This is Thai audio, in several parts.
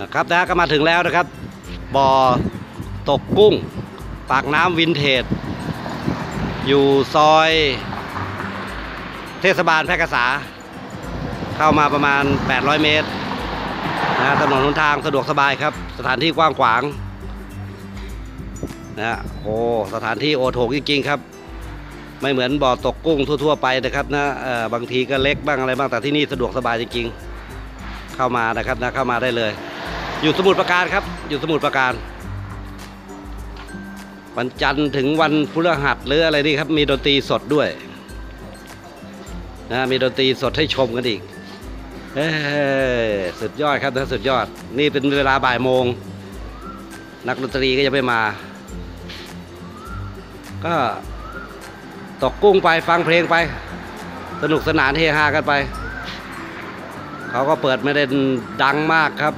นะครับนะก็มาถึงแล้วนะครับบ่อตกกุ้ง ปากน้ำวินเทจ อยู่ซอยเทศบาลแพร่กษา เข้ามาประมาณ 800 เมตรนะถนนหนทางสะดวกสบายครับ สถานที่กว้างขวางนะฮะโอ้สถานที่โอโถงจริงๆครับ ไม่เหมือนบ่อตกกุ้งทั่วๆไปนะครับนะบางทีก็เล็กบ้างอะไรบ้างแต่ที่นี่สะดวกสบายจริงๆ เข้ามานะครับนะเข้ามาได้เลย อยู่สมุทรปราการครับ อยู่สมุทรปราการ วันจันทร์ถึงวันพฤหัสหรืออะไรนี่ครับ มีดนตรีสดด้วยนะมีดนตรีสดให้ชมกันอีกเอ้ยสุดยอดครับนะสุดยอด นี่เป็นเวลาบ่ายโมง นักดนตรีก็ยังไม่มา ก็ตกกุ้งไปฟังเพลงไป สนุกสนานเฮฮากันไป เขาก็เปิดไม่ได้ดังมากครับ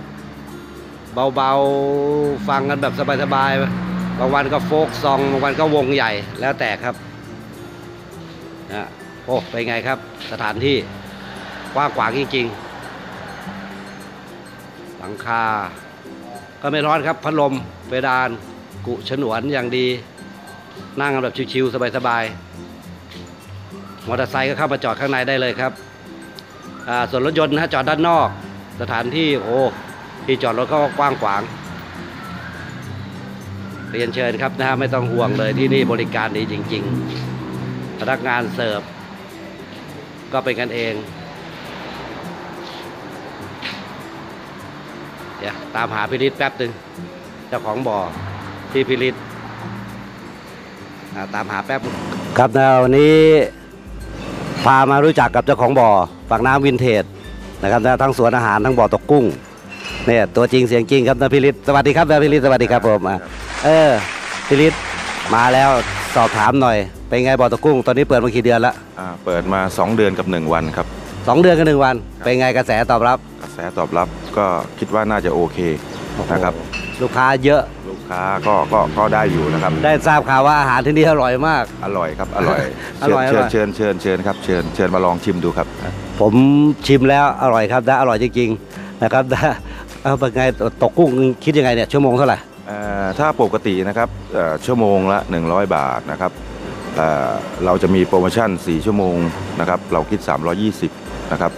เบาๆ ฟังกันแบบสบายๆ บางวันก็โฟกซอง บางวันก็วงใหญ่ แล้วแต่ครับนะโอ้เป็นไงครับ สถานที่กว้างขวางจริงๆ หลังคา ก็ไม่ร้อนครับ พัดลมเพดาน กุฉนวนอย่างดี นั่งกันแบบชิวๆ สบายๆ มอเตอร์ไซค์ก็เข้ามาจอดข้างในได้เลยครับอ่าส่วนรถยนต์นะจอดด้านนอก สถานที่โอ้ ที่จอดรถก็กว้างขวาง เรียนเชิญครับนะฮะไม่ต้องห่วงเลยที่นี่บริการดีจริง ๆ พนักงานเสิร์ฟ ก็เป็นกันเองเดี๋ยวตามหาพิริศแป๊บหนึ่งเจ้าของบ่อที่พิริศตามหาแป๊บครับนะวันนี้พามารู้จักกับเจ้าของบ่อปากน้ำวินเทจนะครับนะทั้งสวนอาหารทั้งบ่อตกกุ้ง เนี่ยตัวจริงเสียงจริงครับนะพิริศสวัสดีครับนะพิริศสวัสดีครับผมอะเออพิริศมาแล้วสอบถามหน่อย เป็นไงบ่อตกกุ้งตอนนี้เปิดมากี่เดือนละอ่าเปิดมา 2 เดือนกับ 1 วันครับ สองเดือนกับหนึ่งวัน เป็นไงกระแสตอบรับกระแสตอบรับก็คิดว่าน่าจะโอเคนะครับ ลูกค้าเยอะลูกค้าก็ก็ก็ได้อยู่นะครับได้ทราบข่าวว่าอาหารที่นี่อร่อยมาก อร่อยครับอร่อยอร่อยเชิญอร่อย เชิญเชิญเชิญครับเชิญเชิญมาลองชิมดูครับ ผมชิมแล้วอร่อยครับนะอร่อยจริงๆนะครับนะ เอาเป็นไงตกกุ้งคิดยังไงเนี่ยชั่วโมงเท่าไหร่เอ่อถ้าปกตินะครับเอ่อชั่วโมงละ 100 บาทนะครับเอ่อเราจะมีโปรโมชั่น 4 ชั่วโมงนะครับเราคิด 320นะครับ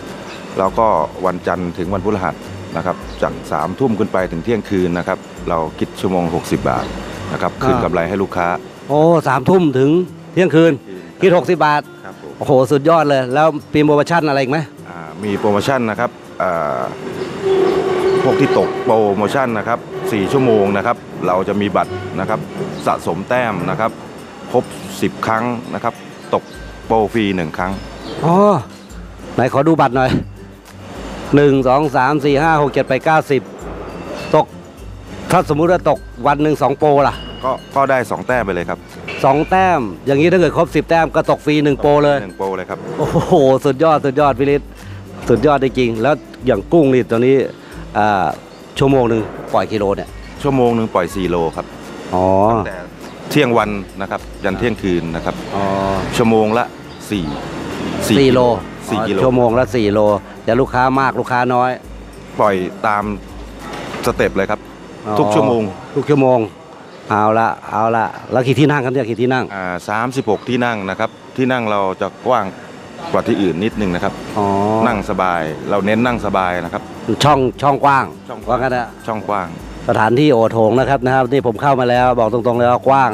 แล้วก็วันจันทร์ถึงวันพฤหัสนะครับจาก3ทุ่มขึ้นไปถึงเที่ยงคืนนะครับเราคิดชั่วโมง 60 บาทนะครับคืนอ่ากำไรให้ลูกค้าโอ้สามทุ่มถึงเที่ยงคืนคิด60 บาท ครับผม โอ้โห สุดยอดเลย แล้วปีโปรโมชั่นอะไรอีกไหม อ่ามีโปรโมชั่นนะครับอ่า พวกที่ตกโปรโมชั่นนะครับ4ชั่วโมงนะครับ เราจะมีบัตรนะครับสะสมแต้มนะครับ ครบ 10 ครั้งนะครับ ตกโปรฟรี1ครั้งอ๋อไหนขอดูบัตรหน่อยหนึ่งสองสามสี่ห้าหกเจ็ดแปดเก้าสิบตก ถ้าสมมุติว่าตกวันหนึ่งสองโปรล่ะ ก็ก็ได้ 2 แต้มไปเลยครับสองแต้ม อย่างนี้ถ้าเกิดครบสิบแต้มก็ตกฟรีหนึ่งโปรเลยหนึ่งโปรเลยครับ โอ้โห สุดยอด สุดยอดพิริศสุดยอดจริงๆแล้วอย่างกุ้งนี่ตัวนี้ อ่าชั่วโมงหนึ่งปล่อยกิโลเนี่ยชั่วโมงหนึ่งปล่อย4โลครับอ๋อแต่เที่ยงวันนะครับยันเที่ยงคืนนะครับอ๋อชั่วโมงละ4 สี่โล4กิโลชั่วโมงละสี่โลจะลูกค้ามากลูกค้าน้อย ปล่อยตามสเต็ปเลยครับ อ๋อทุกชั่วโมง ทุกชั่วโมง เอาละเอาละแล้วกี่ที่นั่งครับเนี่ยกี่ที่นั่ง อ่า36ที่นั่งนะครับ ที่นั่งเราจะกว้างกว่าที่อื่นนิดนึงนะครับ อ๋อนั่งสบาย เราเน้นนั่งสบายนะครับ ช่องช่องกว้างช่องกว้าง ว่ากันนะช่องกว้าง สถานที่โอโถงนะครับนะครับ นี่ผมเข้ามาแล้วบอกตรงๆเลยว่ากว้าง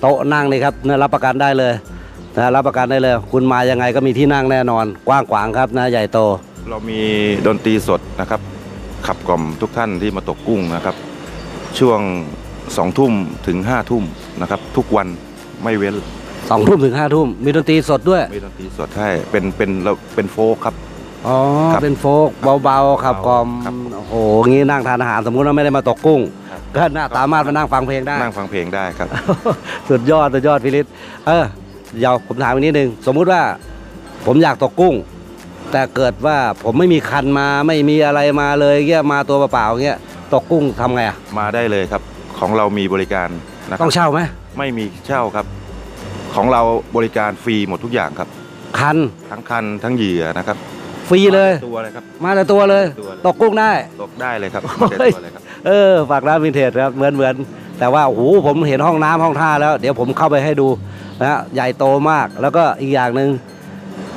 โต๊ะนั่งนี่ครับเนี่ยรับประกันได้เลยนะรับประกันได้เลย คุณมายังไงก็มีที่นั่งแน่นอน กว้างขวางครับนะใหญ่โต เรามีดนตรีสดนะครับ ขับกล่อมทุกท่านที่มาตกกุ้งนะครับ ช่วง2ทุ่มถึง5ทุ่มนะครับ ทุกวันไม่เว้นสองทุ่มถึงห้าทุ่มมีดนตรีสดด้วย มีดนตรีสดให้เป็นเป็นเราเป็นโฟกครับ อ๋อ ครับเป็นโฟกเบาๆขับกล่อมครับโอ้โหงี้นั่งทานอาหารสมมุติว่าไม่ได้มาตกกุ้งครับก็น่าสามารถมานั่งฟังเพลงได้ นั่งฟังเพลงได้ครับ สุดยอดสุดยอดพิริศเออเดี๋ยวผมถามอีกนิดนึง สมมุติว่า ผมอยากตกกุ้ง แต่เกิดว่าผมไม่มีคันมาไม่มีอะไรมาเลยเงี้ยมาตัวเปล่าๆเงี้ยตกกุ้งทำไงอะมาได้เลยครับ ของเรามีบริการนะคต้รัอบงเช่าไหมไม่มีเช่าครับ ของเราบริการฟรีหมดทุกอย่างครับ คันทั้งคันทั้งเหยื่อนะครับ ฟรีเลย ตัวเลยครับ มาแต่ตัวเลย ตัวเลย ตกกุ้งได้ ตกได้เลยครับโอ้ยเต็มตัวเลยครับ เออฝากร้านวินเทจครับเหมือนเหมือนแต่ว่าโอ้โหผมเห็นห้องน้ำห้องท่าแล้ว เดี๋ยวผมเข้าไปให้ดูนะฮะใหญ่โตมากแล้วก็อีกอย่างหนึ่ง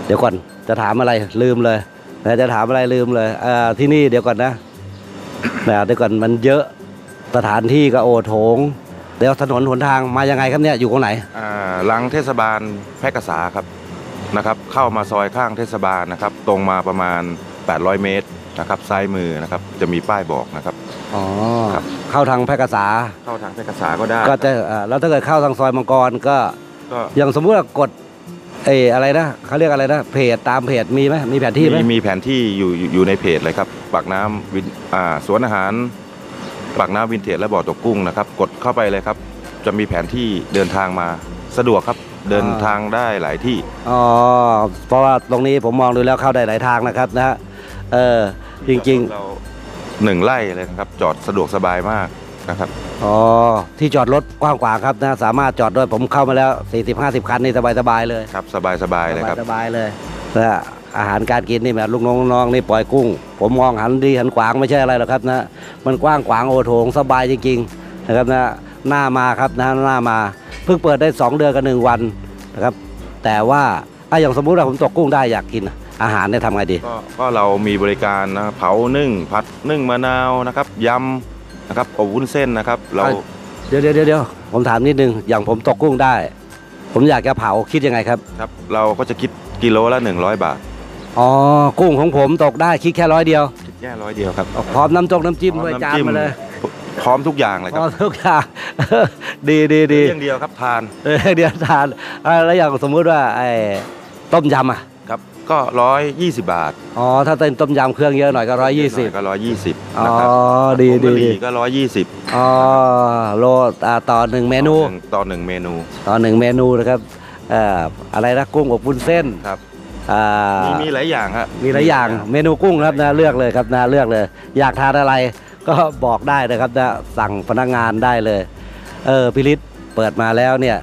เดี๋ยวก่อนจะถามอะไรลืมเลยนะจะถามอะไรลืมเลยเอ่อที่นี่เดี๋ยวก่อนนะนะเดี๋ยวก่อนมันเยอะสถานที่ก็โอโถงเดี๋ยวถนนหนทางมายังไงครับเนี่ยอยู่ตรงไหน อ่าหลังเทศบาลแพร่กษาครับ นะครับเข้ามาซอยข้างเทศบาลนะครับ ตรงมาประมาณ 800 เมตรนะครับซ้ายมือนะครับจะมีป้ายบอกนะครับ อ๋อครับ เข้าทางแพร่กษา เข้าทางแพร่กษาก็ได้ก็จะอ่าแล้วถ้าเกิดเข้าทางซอยมังกรก็ก็อย่างสมมุติว่ากดเอออะไรนะเขาเรียกอะไรนะเพจตามเพจมีไหมมีแผนที่ไหมมีมีแผนที่อยู่อยู่อยู่ในเพจเลยครับปากน้ำวินอ่าสวนอาหารปากน้ำวินเทจและบ่อตกกุ้งนะครับ กดเข้าไปเลยครับ จะมีแผนที่เดินทางมาสะดวกครับ เดินทางได้หลายที่อ๋อเพราะว่าตรงนี้ผมมองดูแล้วเข้าได้หลายทางนะครับนะฮะเออจริงเราหนึ่งไร่เลยนะครับ จอดสะดวกสบายมากนะครับๆอ๋อ ที่จอดรถกว้างขวางครับนะ สามารถจอดด้วยผมเข้ามาแล้ว 40-50 คันนี่สบายๆเลยครับสบายสบายเลยครับ สบายๆเลยนะอาหารการกินนี่แบบลูกน้องน้องๆนี่ปล่อยกุ้ง ผมมองหันดีหันขวางไม่ใช่อะไรหรอกครับนะมันกว้างขวางโอโถงสบายจริงๆนะครับนะหน้ามาครับนะหน้ามา เพิ่งเปิดได้ 2 เดือนกับหนึ่งวันนะครับ แต่ว่าอะอย่างสมมุติว่าผมตกกุ้งได้อยากกินอาหารเนี่ยทำไงดี ก็ก็เรามีบริการนะเผานึ่งผัดนึ่งมะนาวนะครับยำนะครับอบวุ้นเส้นนะครับ เรา เดี๋ยวเดี๋ยวเดี๋ยวผมถามนิดนึง อย่างผมตกกุ้งได้ ผมอยากจะเผาคิดยังไงครับ ครับ เราก็จะคิดกิโลละ 100 บาท อ๋อ กุ้งของผมตกได้คิดแค่ร้อยเดียว คิดแค่ร้อยเดียวครับ พร้อมน้ำจกน้ำจิ้มด้วยพร้อจานมาเลย พร้อมทุกอย่างเลยพคร้รัอบมทุกอย่าง ดีดีดีเรื่องเดียวครับทานเออเดี๋ยวทานอ่าแล้วอย่างสมมุติว่าไอ้ต้มยำอะครับก็ร้อยยี่สิบบาทอ๋อถ้าเป็นต้มยำเครื่องเยอะหน่อยก็ร้อยยี่สิบก็ร้อยยี่สิบอ๋อนะครับดีผงดีกะหดีรี่ก็ร้อยยี่สิบอ๋อโลอ่าต่อหนึ่งเมนู ต่อหนึ่งเมนูต่อหนึ่งเมนูนะครับเอ่ออะไรนะกุ้งอบวุ้นเส้นครับอ่ามีมีหลายอย่างครับมีหลายอย่างเมนูกุ้งครับนะเลือกเลยครับนะเลือกเลย อยากทานอะไร ก็บอกได้นะครับนะสั่งพนักงานได้เลยเออพิริศเปิดมาแล้วเนี่ย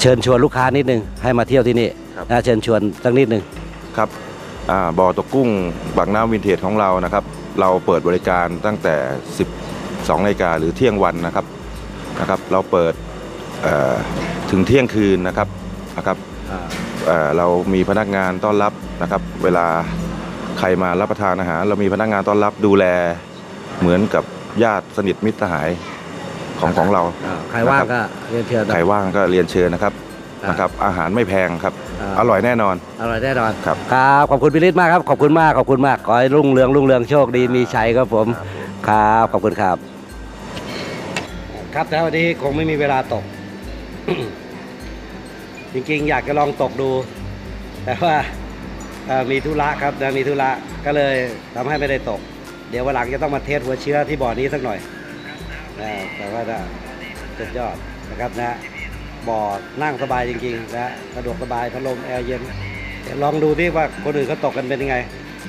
เชิญชวนลูกค้านิดนึงให้มาเที่ยวที่นี่นะเชิญชวนสักนิดนึง ครับอ่าบ่อตกกุ้งบางน้ำวินเทจของเรานะครับ เราเปิดบริการตั้งแต่ 12นาฬิกาหรือเที่ยงวันนะครับนะครับ เราเปิดเอ่อถึงเที่ยงคืนนะครับนะครับเอ่อเรามีพนักงานต้อนรับนะครับ เวลาใครมารับประทานอาหารเรามีพนักงานต้อนรับดูแล เหมือนกับญาติสนิทมิตรสหายของของเราอ่าใครว่างก็เรียนเชิญนะใครว่างก็เรียนเชิญนะครับอ่านนะครับ อาหารไม่แพงครับอ่าอร่อยแน่นอน อร่อยแน่นอนครับครับขอบคุณพิริศมากครับขอบคุณมากขอบคุณมากขอให้รุ่งเรืองรุ่งเรืองโชคดีมีชัยครับผมครับขอบคุณครับ ครับแต่วันนี้คงไม่มีเวลาตก จริงๆ อยากจะลองตกดู แต่ว่าเอ่อมีธุระครับนะมีธุระก็เลยทำให้ไม่ได้ตกเดี๋ยววันหลังจะต้องมาเทสหัวเชื้อที่บ่อนี้สักหน่อยนะแต่ว่าจะสุดยอดนะครับนะบ่อนั่งสบายจริงๆนะสะดวกสบายพัดลมแอร์เย็นเดี๋ยวลองดูที่ว่าคนอื่นเขาตกกันเป็นยังไง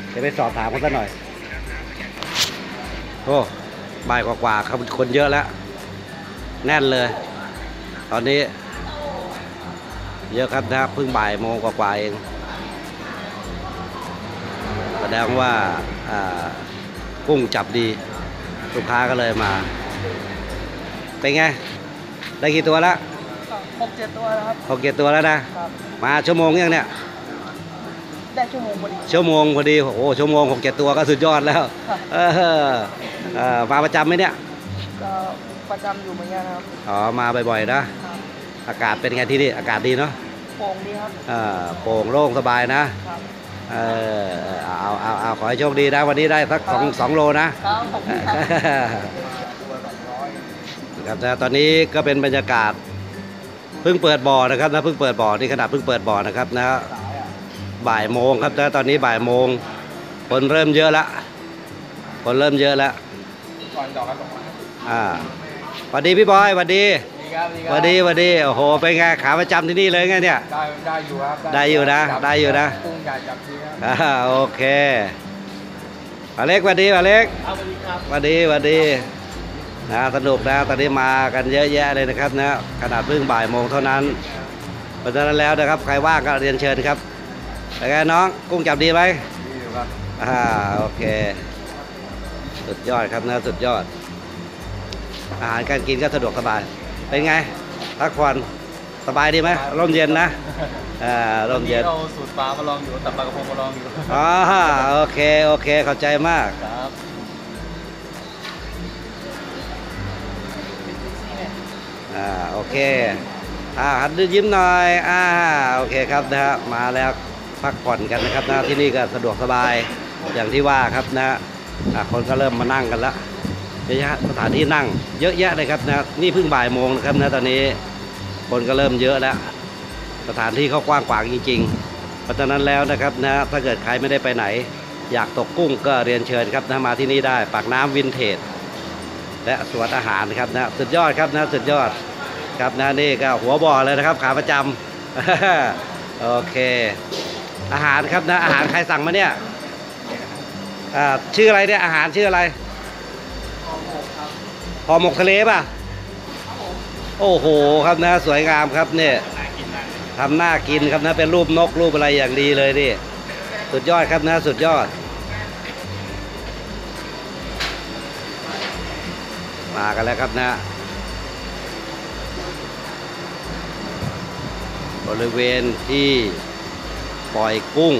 เดี๋ยวไปสอบถามเขาสักหน่อยโอ้บ่ายกว่าๆครับคนเยอะแล้ว แน่นเลย ตอนนี้ เยอะครับนะเพิ่งบ่ายโมงกว่าๆเองแสดงว่าอ่า กุ้งจับดีลูกค้าก็เลยมา เป็นไง ได้กี่ตัวแล้วหกเจ็ดตัวนะครับหกเจ็ดตัวแล้วนะครับมาชั่วโมงยังเนี่ย ได้ชั่วโมงพอดี ชั่วโมงพอดี โอ้โหชั่วโมงหกเจ็ดตัวก็สุดยอดแล้วครับเออเออมาประจำไหมเนี่ย ก็ประจำอยู่เหมือนกันครับ อ๋อ มาบ่อยๆนะครับอากาศเป็นไงที่นี่ อากาศดีเนาะ โป่งดีครับเออโปร่งโล่งสบายนะครับ เออเอาเอาเอาขอให้โชคดีนะ วันนี้ได้สักสองสองโลนะ ครับผมครับครับนะตอนนี้ก็เป็นบรรยากาศเพิ่งเปิดบ่อนะครับนะเพิ่งเปิดบ่อนี่ขนาดเพิ่งเปิดบ่อนะครับนะบ่ายโมงครับนะตอนนี้บ่ายโมงคนเริ่มเยอะละคนเริ่มเยอะแล้วอ่าสวัสดีพี่บอยสวัสดีดี ครับดีสวัสดีสวัสดีโอ้โหเป็นไงขาประจำที่นี่เลยไงเนี่ยได้ได้อยู่ครับได้อยู่นะ ได้อยู่นะกุ้งใหญ่จับทีครับอ่าโอเคอเล็กสวัสดีอเล็กเอาสวัสดีครับสวัสดีสวัสดีนะสนุกนะตอนนี้มากันเยอะแยะเลยนะครับนะขนาดเพิ่งบ่ายโมงเท่านั้นเพราะฉะนั้นแล้วนะครับใครว่างก็เรียนเชิญครับเป็นไงน้องกุ้งจับดีไหมดีครับอ่าโอเค สุดยอดครับนะสุดยอด อาหารการกินก็สะดวกสบาย เป็นไงพักผ่อนสบายดีไหมร่มเย็นนะอ่าร่มเย็นเราสูตรปลามาลองอยู่ตับปลากระพงมาลองอยู่อ๋อโอเคโอเคเข้าใจมากครับอ่าโอเคอ่าหันดูยิ้มหน่อยอ่าโอเคครับนะฮะมาแล้วพักผ่อนกันนะครับนะที่นี่ก็สะดวกสบายอย่างที่ว่าครับนะอ่าคนก็เริ่มมานั่งกันแล้ว เยอะแยะสถานที่นั่ง เยอะแยะเลยครับนะนี่เพิ่งบ่ายโมงนะครับนะตอนนี้คนก็เริ่มเยอะแล้ว สถานที่เขากว้างขวางจริงๆ เพราะฉะนั้นแล้วนะครับนะถ้าเกิดใครไม่ได้ไปไหน อยากตกกุ้งก็เรียนเชิญครับนะมาที่นี่ได้ปากน้ำวินเทจและสวนอาหารครับนะสุดยอดครับนะสุดยอดครับนะนี่ก็หัวบ่อเลยนะครับขาประจำโอเคอาหารครับนะอาหารใครสั่งมาเนี่ยอ่าชื่ออะไรเนี่ยอาหารชื่ออะไร ห่อหมกทะเลป่ะโอ้โหครับนะสวยงามครับเนี่ยทำหน้ากินครับนะเป็นรูปนกรูปอะไรอย่างดีเลยนี่สุดยอดครับนะสุดยอด มากันแล้วครับนะ บริเวณที่ปล่อยกุ้ง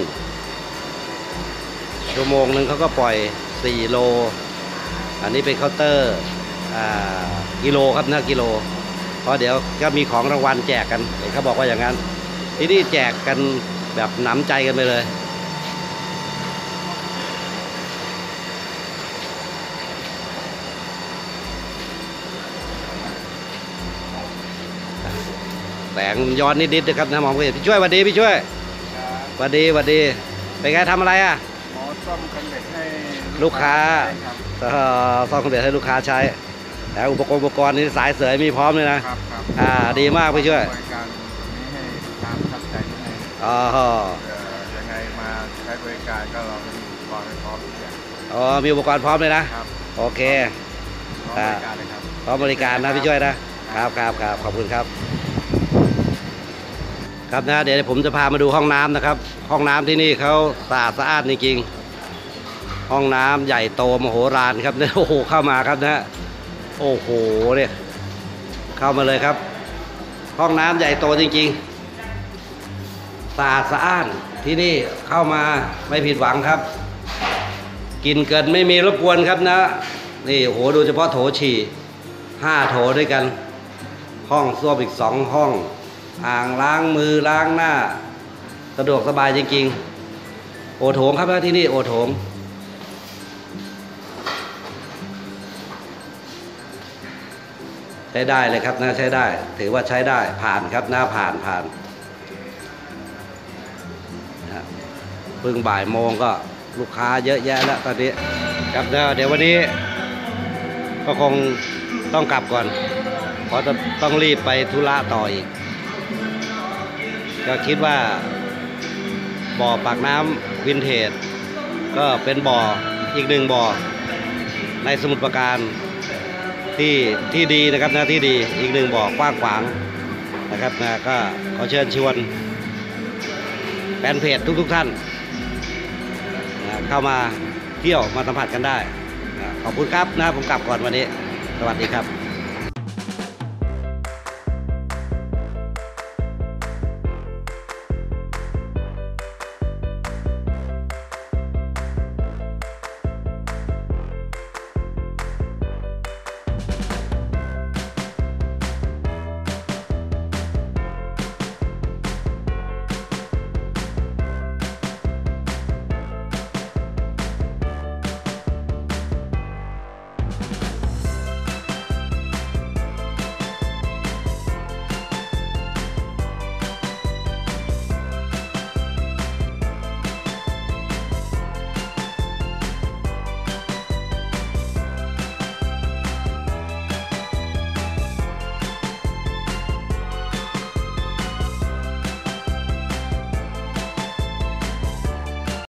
ชั่วโมงหนึ่งเขาก็ปล่อย 4 โล อันนี้เป็นเคาน์เตอร์กิโลครับนะกิโล เพราะเดี๋ยวก็มีของรางวัลแจกกันเห็นเขาบอกว่าอย่างนั้น ที่นี่แจกกันแบบหนำใจกันไปเลยแสงย้อนนิดๆนะครับนะมองไม่เห็นพี่ช่วยวัดดีพี่ช่วยวัดดีวัดดีเป็นไงทำอะไรอะ ซ่อมคันเบ็ดให้ลูกค้าครับเอ่อซ่อมคอมพิวเตอร์ให้ลูกค้าใช้แต่อุปกรณ์อุปกรณ์นี่สายเสยมีพร้อมเลยนะ ครับครับอ่าดีมากพี่ช่วยบริการนี้ให้ตามทับใจนิดนึงอ๋อเอ่อยังไงมาใช้บริการก็เรามีอุปกรณ์ให้พร้อมทุกอย่างอ๋อมีอุปกรณ์พร้อมเลยนะ ครับโอเค พร้อมบริการเลยครับ พร้อมบริการนะพี่ช่วยนะครับครับครับขอบคุณครับ ครับนะเดี๋ยวผมจะพามาดูห้องน้ำนะครับ ห้องน้ำที่นี่เขาสะอาดสะอาดจริงๆ ห้องน้ำใหญ่โตมโหฬารครับเนี่ยโอ้โหเข้ามาครับนะโอ้โหเนี่ยเข้ามาเลยครับ ห้องน้ำใหญ่โตจริงๆสะอาดสะอ้านที่นี่เข้ามาไม่ผิดหวังครับ กินเกินไม่มีรบกวนครับนะนี่โอ้โหดูเฉพาะโถฉี่ห้าโถด้วยกัน ห้องส้วมอีกสองห้องอ่างล้างมือล้างหน้า สะดวกสบายจริงๆ โอโถงครับนะที่นี่โอโถง ช้ได้เลยครับนะใช้ได้ ถือว่าใช้ได้ผ่านครับหน้าผ่านผ่านนะฮะเพิ่งบ่ายโมงก็ลูกค้าเยอะแยะแล้วตอนนี้ครับเดี๋ยวเดี๋ยววันนี้ ก็คงต้องกลับก่อนเพราะจะต้องรีบไปธุระต่ออีก ก็คิดว่า บ่อปากน้ำวินเทจก็เป็นบ่ออีกหนึ่งบ่อในสมุทรปราการ ที่ที่ดีนะครับนะที่ดีอีกหนึ่งบ่อกว้างขวางนะครับนะก็ขอเชิญชวนแฟนเพจทุกๆท่านนะเข้ามาเที่ยวมาสัมผัสกันได้นะขอบคุณครับนะผมกลับก่อนวันนี้ สวัสดีครับ